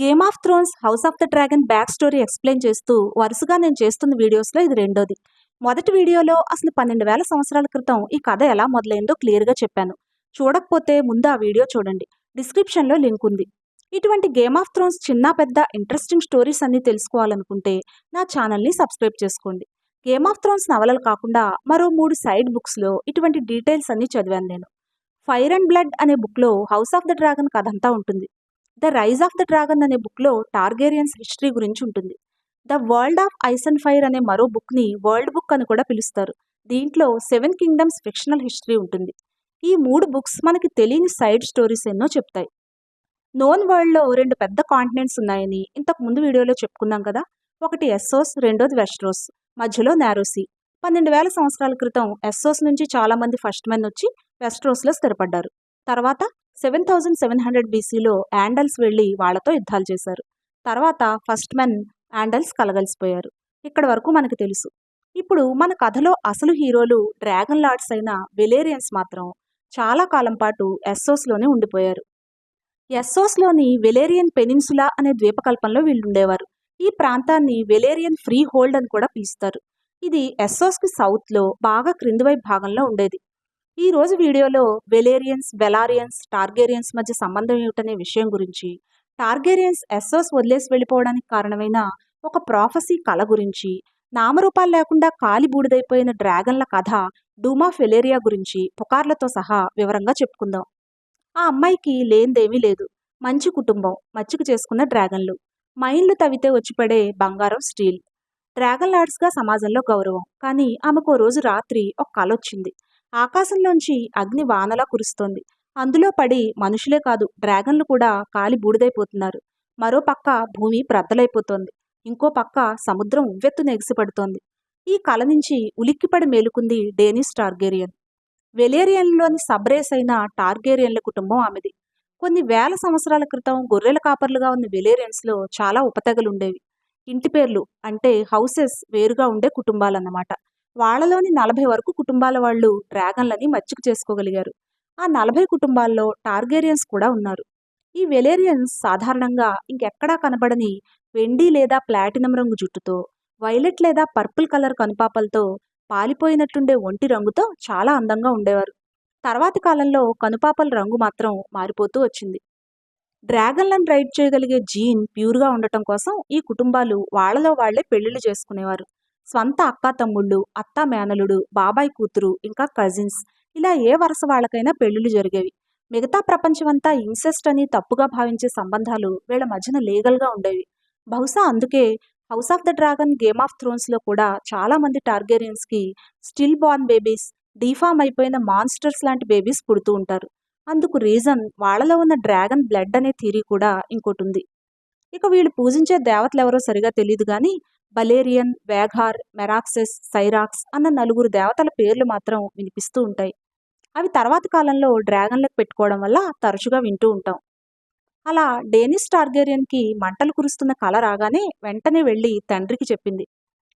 Game of Thrones House of the Dragon back story explain చేస్తూ వరుసగా నేను చేస్తున్న వీడియోస్లో ఇది రెండోది. మొదటి వీడియోలో అసలు పన్నెండు వేల సంవత్సరాల క్రితం ఈ కథ ఎలా మొదలైందో క్లియర్గా చెప్పాను. చూడకపోతే ముందు ఆ వీడియో చూడండి. డిస్క్రిప్షన్లో లింక్ ఉంది. ఇటువంటి గేమ్ ఆఫ్ థ్రోన్స్ చిన్న పెద్ద ఇంట్రెస్టింగ్ స్టోరీస్ అన్నీ తెలుసుకోవాలనుకుంటే నా ఛానల్ని సబ్స్క్రైబ్ చేసుకోండి. గేమ్ ఆఫ్ థ్రోన్స్ నవలలు కాకుండా మరో మూడు సైడ్ బుక్స్లో ఇటువంటి డీటెయిల్స్ అన్నీ చదివాను నేను. ఫైర్ అండ్ బ్లడ్ అనే బుక్లో హౌస్ ఆఫ్ ద డ్రాగన్ కథ అంతా ఉంటుంది. The Rise of the Dragon అనే బుక్లో టార్గేరియన్స్ హిస్టరీ గురించి ఉంటుంది. The World of Ice and Fire అనే మరో బుక్ని వరల్డ్ బుక్ అని కూడా పిలుస్తారు. దీంట్లో సెవెన్ కింగ్డమ్స్ ఫిక్షనల్ హిస్టరీ ఉంటుంది. ఈ మూడు బుక్స్ మనకి తెలియని సైడ్ స్టోరీస్ ఎన్నో చెప్తాయి. నోన్ వరల్డ్లో రెండు పెద్ద కాంటినెంట్స్ ఉన్నాయని ఇంతకు ముందు వీడియోలో చెప్పుకున్నాం కదా. ఒకటి ఎస్సోస్ రెండోది వెస్ట్రోస్ మధ్యలో నారోసి పన్నెండు వేల సంవత్సరాల క్రితం ఎస్సోస్ నుంచి చాలామంది ఫస్ట్ మెన్ వచ్చి వెస్ట్రోస్లో స్థిరపడ్డారు. తర్వాత సెవెన్ థౌజండ్ సెవెన్ హండ్రెడ్ బీసీలో యాండల్స్ వెళ్ళి వాళ్ళతో యుద్ధాలు చేశారు. తర్వాత ఫస్ట్ మెన్ యాండల్స్ కలగలిసిపోయారు. ఇక్కడ వరకు మనకు తెలుసు. ఇప్పుడు మన కథలో అసలు హీరోలు డ్రాగన్ లార్డ్స్ అయిన వెలేరియన్స్ మాత్రం చాలా కాలం పాటు ఎస్సోస్లోనే ఉండిపోయారు. ఎస్సోస్లోని వెలేరియన్ పెనిన్సులా అనే ద్వీపకల్పంలో వీళ్ళు ఉండేవారు ఈ ప్రాంతాన్ని వెలేరియన్ ఫ్రీ హోల్డ్ అని కూడా పిలుస్తారు. ఇది ఎస్సోస్కి సౌత్లో బాగా క్రింది వైపు భాగంలో ఉండేది. ఈ రోజు వీడియోలో వెలేరియన్స్ బెలారియన్స్ టార్గేరియన్స్ మధ్య సంబంధం ఏమిటనే విషయం గురించి టార్గేరియన్స్ ఎస్సోస్ వదిలేసి వెళ్ళిపోవడానికి కారణమైన ఒక ప్రాఫసీ కళ గురించి నామరూపాలు లేకుండా కాలి బూడిదైపోయిన డ్రాగన్ల కథ డూమా ఫెలేరియా గురించి పుకార్లతో సహా వివరంగా చెప్పుకుందాం. ఆ అమ్మాయికి లేనిదేమీ లేదు. మంచి కుటుంబం మచ్చిక చేసుకున్న డ్రాగన్లు. మైన్లు తవ్వితే వచ్చిపడే బంగారం స్టీల్. డ్రాగన్ లార్డ్స్గా సమాజంలో గౌరవం. కానీ ఆమెకు ఓ రోజు రాత్రి ఒక కల వచ్చింది ఆకాశంలోంచి అగ్ని వానలా కురుస్తోంది. అందులో పడి మనుషులే కాదు డ్రాగన్లు కూడా కాలి బూడిదైపోతున్నారు. మరో పక్క భూమి ప్రద్దలైపోతోంది ఇంకో పక్క సముద్రం ఉవ్వెత్తున ఎగిసిపడుతోంది. ఈ కల నుంచి ఉలిక్కిపడి మేలుకుంది డేనిస్ టార్గేరియన్. వెలేరియన్లోని సబ్రేస్ అయిన టార్గేరియన్ల కుటుంబం ఆమెది. కొన్ని వేల సంవత్సరాల క్రితం గొర్రెల కాపర్లుగా ఉన్న వెలేరియన్స్లో చాలా ఉపతెగలుండేవి. ఇంటి పేర్లు అంటే హౌసెస్ వేరుగా ఉండే కుటుంబాలన్నమాట. వాళ్ళలోని నలభై వరకు కుటుంబాల వాళ్ళు డ్రాగన్లని మచ్చుకు చేసుకోగలిగారు. ఆ నలభై కుటుంబాల్లో టార్గేరియన్స్ కూడా ఉన్నారు. ఈ వెలేరియన్స్ సాధారణంగా ఇంకెక్కడా కనబడని వెండి లేదా ప్లాటినం రంగు జుట్టుతో వైలెట్ లేదా పర్పుల్ కలర్ కనుపాపలతో పాలిపోయినట్టుండే ఒంటి రంగుతో చాలా అందంగా ఉండేవారు. తర్వాతి కాలంలో కనుపాపల రంగు మాత్రం మారిపోతూ వచ్చింది. డ్రాగన్లను రైడ్ చేయగలిగే జీన్ ప్యూర్గా ఉండటం కోసం ఈ కుటుంబాలు వాళ్ళలో వాళ్ళే పెళ్ళిళ్ళు చేసుకునేవారు. స్వంత అక్క తమ్ముళ్ళు అత్త మేనలుడు బాబాయ్ కూతురు ఇంకా కజిన్స్ ఇలా ఏ వరుస వాళ్ళకైనా పెళ్ళిళ్ళు జరిగేవి. మిగతా ప్రపంచమంతా ఇన్సెస్ట్ అని తప్పుగా భావించే సంబంధాలు వీళ్ళ మధ్యన లీగల్గా ఉండేవి. బహుశా అందుకే House of the Dragon Game of థ్రోన్స్లో కూడా చాలామంది టార్గేరియన్స్కి స్టిల్ బార్న్ బేబీస్ డీఫామ్ అయిపోయిన మాన్స్టర్స్ లాంటి బేబీస్ పుడుతూ ఉంటారు. అందుకు రీజన్ వాళ్ళలో ఉన్న డ్రాగన్ బ్లడ్ అనే థీరీ కూడా ఇంకోటి ఉంది. ఇక వీళ్ళు పూజించే దేవతలు ఎవరో సరిగా తెలియదు కానీ బలేరియన్ వేఘార్ మెరాక్సెస్ సైరాక్స్ అన్న నలుగురు దేవతల పేర్లు మాత్రం వినిపిస్తూ ఉంటాయి. అవి తర్వాత కాలంలో డ్రాగన్లకు పెట్టుకోవడం వల్ల తరచుగా వింటూ ఉంటాం. అలా డేనిస్ టార్గేరియన్కి మంటలు కురుస్తున్న కళ రాగానే వెంటనే వెళ్ళి తండ్రికి చెప్పింది.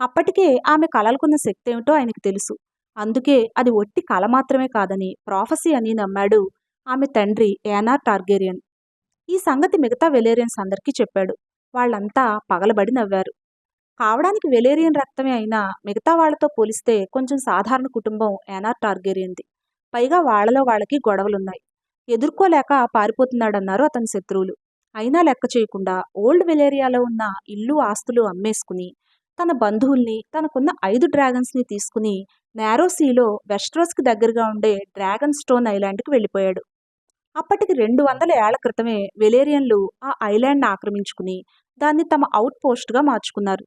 అప్పటికే ఆమె కలలుకున్న శక్తి ఏమిటో ఆయనకు తెలుసు. అందుకే అది ఒట్టి కళ మాత్రమే కాదని ప్రాఫసీ అని నమ్మాడు ఆమె తండ్రి ఏనార్ టార్గేరియన్. ఈ సంగతి మిగతా వెలేరియన్స్ అందరికీ చెప్పాడు. వాళ్ళంతా పగలబడి నవ్వారు. కావడానికి వెలేరియన్ రక్తమే అయినా మిగతా వాళ్ళతో పోలిస్తే కొంచెం సాధారణ కుటుంబం ఏనార్ టార్గేరియన్ది. పైగా వాళ్ళలో వాళ్ళకి గొడవలున్నాయి. ఎదుర్కోలేక పారిపోతున్నాడన్నారు అతని శత్రువులు. అయినా లెక్క చేయకుండా ఓల్డ్ వెలేరియాలో ఉన్న ఇల్లు ఆస్తులు అమ్మేసుకుని తన బంధువుల్ని తనకున్న ఐదు డ్రాగన్స్ని తీసుకుని నేరోసీలో వెస్ట్రోస్కి దగ్గరగా ఉండే డ్రాగన్ స్టోన్ ఐలాండ్కి వెళ్ళిపోయాడు. అప్పటికి రెండు వందల ఏళ్ళ క్రితమే వెలేరియన్లు ఆ ఐలాండ్ని ఆక్రమించుకుని దాన్ని తమ అవుట్ పోస్ట్గా మార్చుకున్నారు.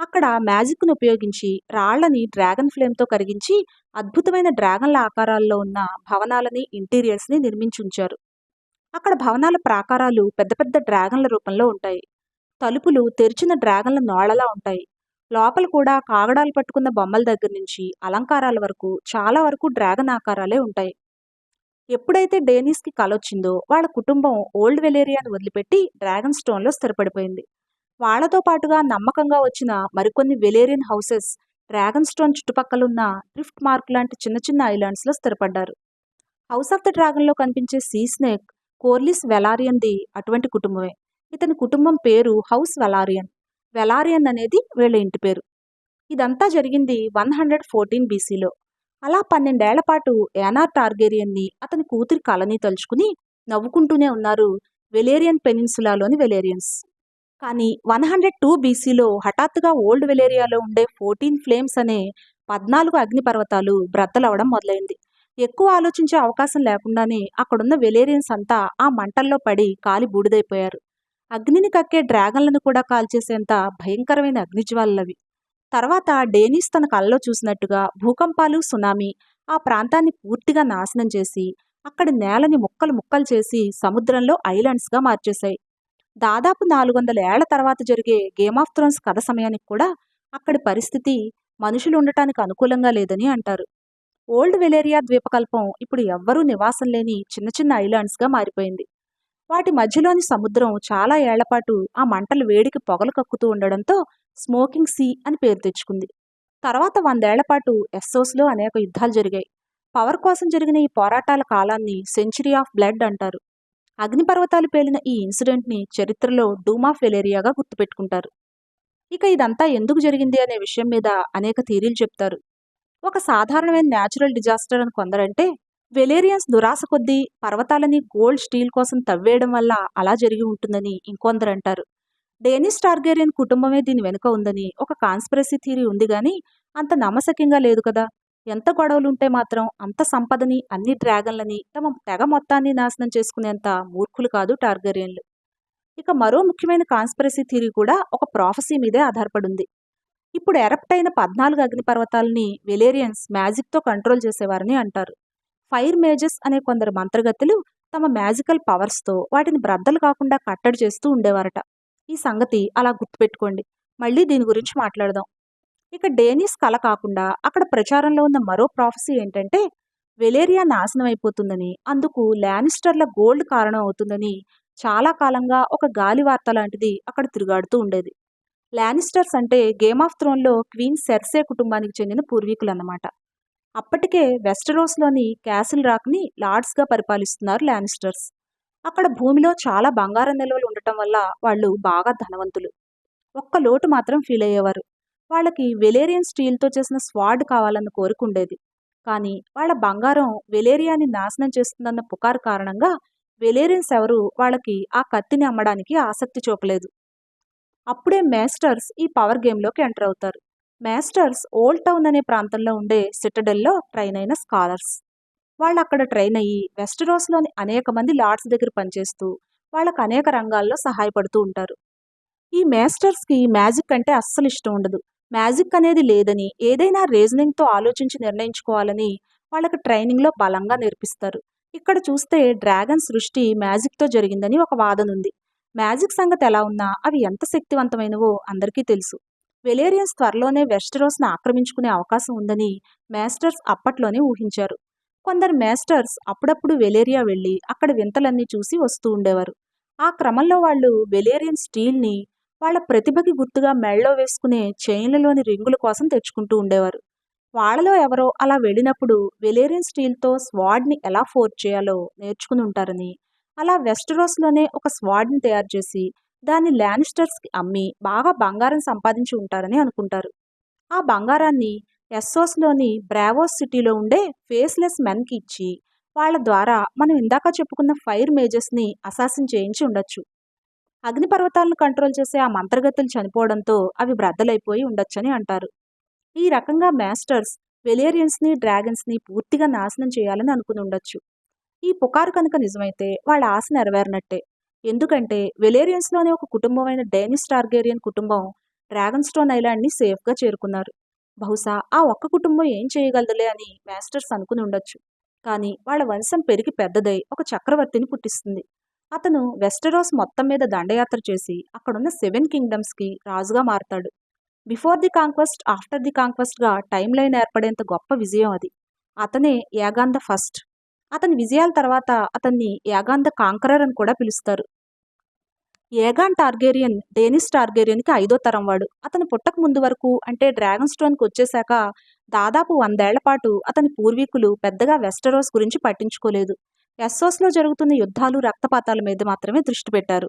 అక్కడ మ్యాజిక్ను ఉపయోగించి రాళ్ళని డ్రాగన్ ఫ్లేమ్తో కరిగించి అద్భుతమైన డ్రాగన్ల ఆకారాల్లో ఉన్న భవనాలని ఇంటీరియర్స్ని నిర్మించుంచారు. అక్కడ భవనాల ప్రాకారాలు పెద్ద పెద్ద డ్రాగన్ల రూపంలో ఉంటాయి. తలుపులు తెరిచిన డ్రాగన్ల నోళ్ళలా ఉంటాయి. లోపల కూడా కాగడాలు పట్టుకున్న బొమ్మల దగ్గర నుంచి అలంకారాల వరకు చాలా వరకు డ్రాగన్ ఆకారాలే ఉంటాయి. ఎప్పుడైతే డేనిస్కి కలొచ్చిందో వాళ్ళ కుటుంబం ఓల్డ్ వెలేరియాను వదిలిపెట్టి డ్రాగన్ స్టోన్లో స్థిరపడిపోయింది. వాళ్ళతో పాటుగా నమ్మకంగా వచ్చిన మరికొన్ని వెలేరియన్ హౌసెస్ డ్రాగన్ స్టోన్ చుట్టుపక్కలున్న డ్రిఫ్ట్ మార్క్ లాంటి చిన్న చిన్న ఐలాండ్స్లో స్థిరపడ్డారు. హౌస్ ఆఫ్ ద డ్రాగన్లో కనిపించే సీ స్నేక్ కోర్లిస్ వెలారియన్ది అటువంటి కుటుంబమే. ఇతని కుటుంబం పేరు హౌస్ వెలారియన్. వెలారియన్ అనేది వీళ్ళ ఇంటి పేరు. ఇదంతా జరిగింది వన్ హండ్రెడ్ ఫోర్టీన్ బీసీలో. అలా పన్నెండేళ్ళ పాటు ఏనార్ టార్గేరియన్ని అతని కూతురి కలని తలుచుకుని నవ్వుకుంటూనే ఉన్నారు వెలేరియన్ పెనిన్సులాలోని వెలేరియన్స్. కానీ వన్ హండ్రెడ్ టూ బీసీలో హఠాత్తుగా ఓల్డ్ వెలేరియాలో ఉండే ఫోర్టీన్ ఫ్లేమ్స్ అనే పద్నాలుగు అగ్నిపర్వతాలు బ్రద్దలవడం మొదలైంది. ఎక్కువ ఆలోచించే అవకాశం లేకుండానే అక్కడున్న వెలేరియన్స్ అంతా ఆ మంటల్లో పడి కాలి బూడిదైపోయారు. అగ్నిని కక్కే డ్రాగన్లను కూడా కాల్చేసేంత భయంకరమైన అగ్నిజ్వాలవి తర్వాత డేనిస్ తన కళ్ళలో చూసినట్టుగా భూకంపాలు సునామీ ఆ ప్రాంతాన్ని పూర్తిగా నాశనం చేసి అక్కడి నేలని ముక్కలు ముక్కలు చేసి సముద్రంలో ఐలాండ్స్గా మార్చేశాయి. దాదాపు నాలుగు వందల ఏళ్ళ తర్వాత జరిగే గేమ్ ఆఫ్ థ్రోన్స్ కథ సమయానికి కూడా అక్కడి పరిస్థితి మనుషులు ఉండటానికి అనుకూలంగా లేదని అంటారు. ఓల్డ్ వెలేరియా ద్వీపకల్పం ఇప్పుడు ఎవ్వరూ నివాసం లేని చిన్న చిన్న ఐలాండ్స్గా మారిపోయింది. వాటి మధ్యలోని సముద్రం చాలా ఏళ్ళపాటు ఆ మంటలు వేడికి పొగలు కక్కుతూ ఉండడంతో స్మోకింగ్ సీ అని పేరు తెచ్చుకుంది. తర్వాత వందేళ్ళపాటు ఎస్సోస్లో అనేక యుద్ధాలు జరిగాయి. పవర్ కోసం జరిగిన ఈ పోరాటాల కాలాన్ని సెంచురీ ఆఫ్ బ్లడ్ అంటారు. అగ్నిపర్వతాలు పేలిన ఈ ఇన్సిడెంట్ని చరిత్రలో డూమా ఫెలేరియాగా గుర్తుపెట్టుకుంటారు. ఇక ఇదంతా ఎందుకు జరిగింది అనే విషయం మీద అనేక థీరీలు చెప్తారు. ఒక సాధారణమైన న్యాచురల్ డిజాస్టర్ అని కొందరంటే వెలేరియన్స్ దురాశ కొద్దీ పర్వతాలని గోల్డ్ స్టీల్ కోసం తవ్వేయడం వల్ల అలా జరిగి ఉంటుందని ఇంకొందరు అంటారు. డేనిస్ టార్గేరియన్ కుటుంబమే దీని వెనుక ఉందని ఒక కాన్స్పిరసీ థీరీ ఉంది కానీ అంత నమ్మశక్యంగా లేదు కదా. ఎంత గొడవలుంటే మాత్రం అంత సంపదని అన్ని డ్రాగన్లని తమ తెగ మొత్తాన్ని నాశనం చేసుకునేంత మూర్ఖులు కాదు టార్గరియన్లు. ఇక మరో ముఖ్యమైన కాన్స్పిరసీ థీరీ కూడా ఒక ప్రాఫసీ మీదే ఆధారపడింది. ఇప్పుడు ఎరప్ట్ అయిన పద్నాలుగు అగ్నిపర్వతాలని వెలేరియన్స్ మ్యాజిక్తో కంట్రోల్ చేసేవారని అంటారు. ఫైర్ మేజెస్ అనే కొందరు మంత్రగతులు తమ మ్యాజికల్ పవర్స్తో వాటిని బ్రద్దలు కాకుండా కట్టడి చేస్తూ ఉండేవారట. ఈ సంగతి అలా గుర్తుపెట్టుకోండి. మళ్ళీ దీని గురించి మాట్లాడదాం. ఇక డేనిస్ కల కాకుండా అక్కడ ప్రచారంలో ఉన్న మరో ప్రాఫెసీ ఏంటంటే వెలేరియా నాశనం అయిపోతుందని అందుకు ల్యానిస్టర్ల గోల్డ్ కారణం అవుతుందని చాలా కాలంగా ఒక గాలి వార్త లాంటిది అక్కడ తిరుగాడుతూ ఉండేది. ల్యానిస్టర్స్ అంటే గేమ్ ఆఫ్ థ్రోన్లో క్వీన్ సెర్సే కుటుంబానికి చెందిన పూర్వీకులు అన్నమాట అప్పటికే వెస్టరోస్లోని క్యాసిల్ రాక్ని లార్డ్స్గా పరిపాలిస్తున్నారు ల్యానిస్టర్స్ అక్కడ భూమిలో చాలా బంగారం నిల్వలు ఉండటం వల్ల వాళ్ళు బాగా ధనవంతులు. ఒక్క లోటు మాత్రం ఫీల్ అయ్యేవారు. వాళ్ళకి వెలేరియన్ స్టీల్తో చేసిన స్వాడ్ కావాలన్న కోరుకుండేది. కానీ వాళ్ళ బంగారం వెలేరియాని నాశనం చేస్తుందన్న పుకారు కారణంగా వెలేరియన్స్ ఎవరు వాళ్ళకి ఆ కత్తిని అమ్మడానికి ఆసక్తి చూపలేదు. అప్పుడే మేస్టర్స్ ఈ పవర్ గేమ్లోకి ఎంటర్ అవుతారు. మేస్టర్స్ ఓల్డ్ టౌన్ అనే ప్రాంతంలో ఉండే సిటడెల్లో ట్రైన్ అయిన స్కాలర్స్. వాళ్ళు అక్కడ ట్రైన్ అయ్యి వెస్టరోస్లోని అనేక మంది లార్డ్స్ దగ్గర పనిచేస్తూ వాళ్ళకు అనేక రంగాల్లో సహాయపడుతూ ఉంటారు. ఈ మేస్టర్స్కి మ్యాజిక్ అంటే అస్సలు ఇష్టం ఉండదు. మ్యాజిక్ అనేది లేదని ఏదైనా రీజనింగ్తో ఆలోచించి నిర్ణయించుకోవాలని వాళ్ళకి ట్రైనింగ్లో బలంగా నేర్పిస్తారు. ఇక్కడ చూస్తే డ్రాగన్ సృష్టి మ్యాజిక్తో జరిగిందని ఒక వాదన ఉంది. మ్యాజిక్ సంగతి ఎలా ఉన్నా అవి ఎంత శక్తివంతమైనవో అందరికీ తెలుసు. వెలేరియన్స్ త్వరలోనే వెస్టరోస్ను ఆక్రమించుకునే అవకాశం ఉందని మాస్టర్స్ అప్పట్లోనే ఊహించారు. కొందరు మాస్టర్స్ అప్పుడప్పుడు వెలేరియా వెళ్ళి అక్కడ వింతలన్నీ చూసి వస్తూ ఉండేవారు. ఆ క్రమంలో వాళ్ళు వెలేరియన్ స్టీల్ని వాళ్ళ ప్రతిభకి గుర్తుగా మెళ్ళలో వేసుకునే చైన్లలోని రింగుల కోసం తెచ్చుకుంటూ ఉండేవారు. వాళ్ళలో ఎవరో అలా వెళ్ళినప్పుడు వెలేరియన్ స్టీల్తో స్వాడ్ని ఎలా ఫోర్జ్ చేయాలో నేర్చుకుని ఉంటారని అలా వెస్టరోస్లోనే ఒక స్వాడ్ని తయారు చేసి దాన్ని ల్యానిస్టర్స్కి అమ్మి బాగా బంగారం సంపాదించి ఉంటారని అనుకుంటారు. ఆ బంగారాన్ని ఎస్సోస్లోని బ్రావోస్ సిటీలో ఉండే ఫేస్లెస్ మెన్కి ఇచ్చి వాళ్ళ ద్వారా మనం ఇందాక చెప్పుకున్న ఫైర్ మేజర్స్ని అసాసిన్ చేయించి ఉండొచ్చు. అగ్నిపర్వతాలను కంట్రోల్ చేసే ఆ మంత్రగతులు చనిపోవడంతో అవి బ్రద్దలైపోయి ఉండొచ్చని అంటారు. ఈ రకంగా మాస్టర్స్ వెలేరియన్స్ని డ్రాగన్స్ని పూర్తిగా నాశనం చేయాలని అనుకుని ఉండొచ్చు. ఈ పుకారు కనుక నిజమైతే వాళ్ళ ఆశ నెరవేరినట్టే. ఎందుకంటే వెలేరియన్స్లోని ఒక కుటుంబమైన డైనిస్ టార్గేరియన్ కుటుంబం డ్రాగన్ స్టోన్ ఐలాండ్ని సేఫ్గా చేరుకున్నారు. బహుశా ఆ ఒక్క కుటుంబం ఏం చేయగలదులే అని మాస్టర్స్ అనుకుని ఉండొచ్చు. కానీ వాళ్ళ వంశం పెరిగి పెద్దదై ఒక చక్రవర్తిని పుట్టిస్తుంది. అతను వెస్టరోస్ మొత్తం మీద దండయాత్ర చేసి అక్కడున్న సెవెన్ కింగ్డమ్స్కి రాజుగా మారతాడు. Before the conquest after the కాంక్వెస్ట్గా timeline ఏర్పడేంత గొప్ప విజయం అది. అతనే యాగాంధ ఫస్ట్. అతని విజయాల తర్వాత అతన్ని యాగాంధ కాంకరర్ అని కూడా పిలుస్తారు. ఏగాన్ టార్గేరియన్ డేనిస్ టార్గేరియన్కి ఐదో తరం వాడు. అతను పుట్టక ముందు వరకు అంటే డ్రాగన్ స్టోన్కి వచ్చేశాక దాదాపు వందేళ్ళ పాటు అతని పూర్వీకులు పెద్దగా వెస్టరోస్ గురించి పట్టించుకోలేదు. ఎస్సోస్లో జరుగుతున్న యుద్ధాలు రక్తపాతాల మీద మాత్రమే దృష్టి పెట్టారు.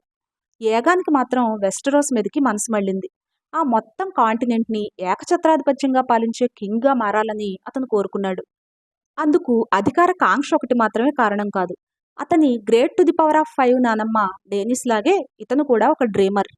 ఏగానికి మాత్రం వెస్టరోస్ మీదకి మనసు మళ్ళింది. ఆ మొత్తం కాంటినెంట్ని ఏకఛత్రాధిపత్యంగా పాలించే కింగ్గా మారాలని అతను కోరుకున్నాడు. అందుకు అధికార కాంక్ష ఒకటి మాత్రమే కారణం కాదు. అతని great to the power of five నానమ్మ డేనిస్ లాగే ఇతను కూడా ఒక డ్రీమర్.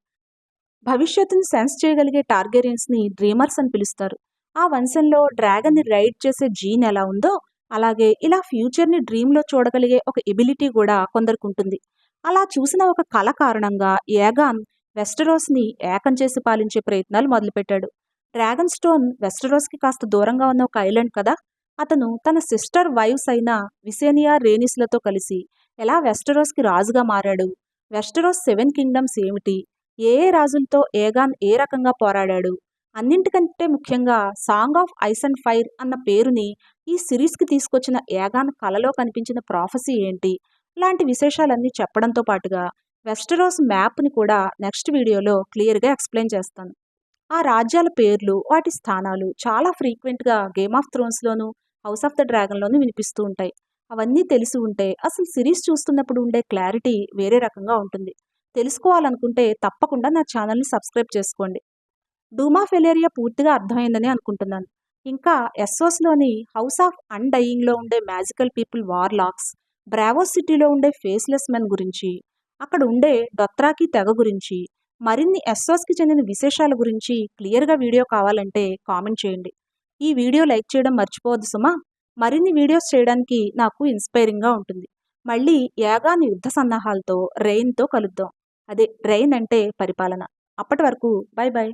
భవిష్యత్తును సెన్స్ చేయగలిగే టార్గెరియన్స్ని డ్రీమర్స్ అని పిలుస్తారు. ఆ వంశంలో డ్రాగన్ని రైడ్ చేసే జీన్ ఎలా ఉందో అలాగే ఇలా ఫ్యూచర్ని డ్రీమ్లో చూడగలిగే ఒక ఎబిలిటీ కూడా కొందరికి ఉంటుంది అలా చూసిన ఒక కళ కారణంగా ఏగాన్ వెస్టరోస్ని ఏకం చేసి పాలించే ప్రయత్నాలు మొదలుపెట్టాడు. డ్రాగన్ స్టోన్ వెస్టరోస్కి కాస్త దూరంగా ఉన్న ఒక ఐలాండ్ కదా! అతను తన సిస్టర్ వైవ్స్ అయిన విసేనియా రేనిస్లతో కలిసి ఎలా వెస్టరోస్కి రాజుగా మారాడు? వెస్టరోస్ సెవెన్ కింగ్డమ్స్ ఏమిటి? ఏ ఏ రాజులతో ఏగాన్ ఏ రకంగా పోరాడాడు? అన్నింటికంటే ముఖ్యంగా Song of Ice and Fire అన్న పేరుని ఈ సిరీస్కి తీసుకొచ్చిన ఏగాన్ కలలో కనిపించిన ప్రాఫెసీ ఏంటి? లాంటి విశేషాలన్నీ చెప్పడంతో పాటుగా వెస్టరోస్ మ్యాప్ని కూడా నెక్స్ట్ వీడియోలో క్లియర్గా ఎక్స్ప్లెయిన్ చేస్తాను. ఆ రాజ్యాల పేర్లు వాటి స్థానాలు చాలా ఫ్రీక్వెంట్గా గేమ్ ఆఫ్ థ్రోన్స్లోను హౌస్ ఆఫ్ ద డ్రాగన్లోనూ వినిపిస్తూ ఉంటాయి. అవన్నీ తెలిసి ఉంటే అసలు సిరీస్ చూస్తున్నప్పుడు ఉండే క్లారిటీ వేరే రకంగా ఉంటుంది. తెలుసుకోవాలనుకుంటే తప్పకుండా నా ఛానల్ని సబ్స్క్రైబ్ చేసుకోండి. డూమా ఫెలేరియా పూర్తిగా అర్థమైందని అనుకుంటున్నాను. ఇంకా ఎస్ఓస్లోని హౌస్ ఆఫ్ అన్డయింగ్లో ఉండే మ్యాజికల్ పీపుల్ వార్లాక్స్ బ్రావో సిటీలో ఉండే ఫేస్లెస్ మెన్ గురించి అక్కడ ఉండే డొత్రాకి తెగ గురించి మరిన్ని ఎస్ఓస్కి చెందిన విశేషాల గురించి క్లియర్గా వీడియో కావాలంటే కామెంట్ చేయండి. ఈ వీడియో లైక్ చేయడం మర్చిపోవద్దు సుమా. మరిన్ని వీడియోస్ చేయడానికి నాకు ఇన్స్పైరింగ్గా ఉంటుంది. మళ్ళీ యాగాని యుద్ధ సన్నాహాలతో రెయిన్తో కలుద్దాం. అదే రెయిన్ అంటే పరిపాలన. అప్పటి వరకు బాయ్ బాయ్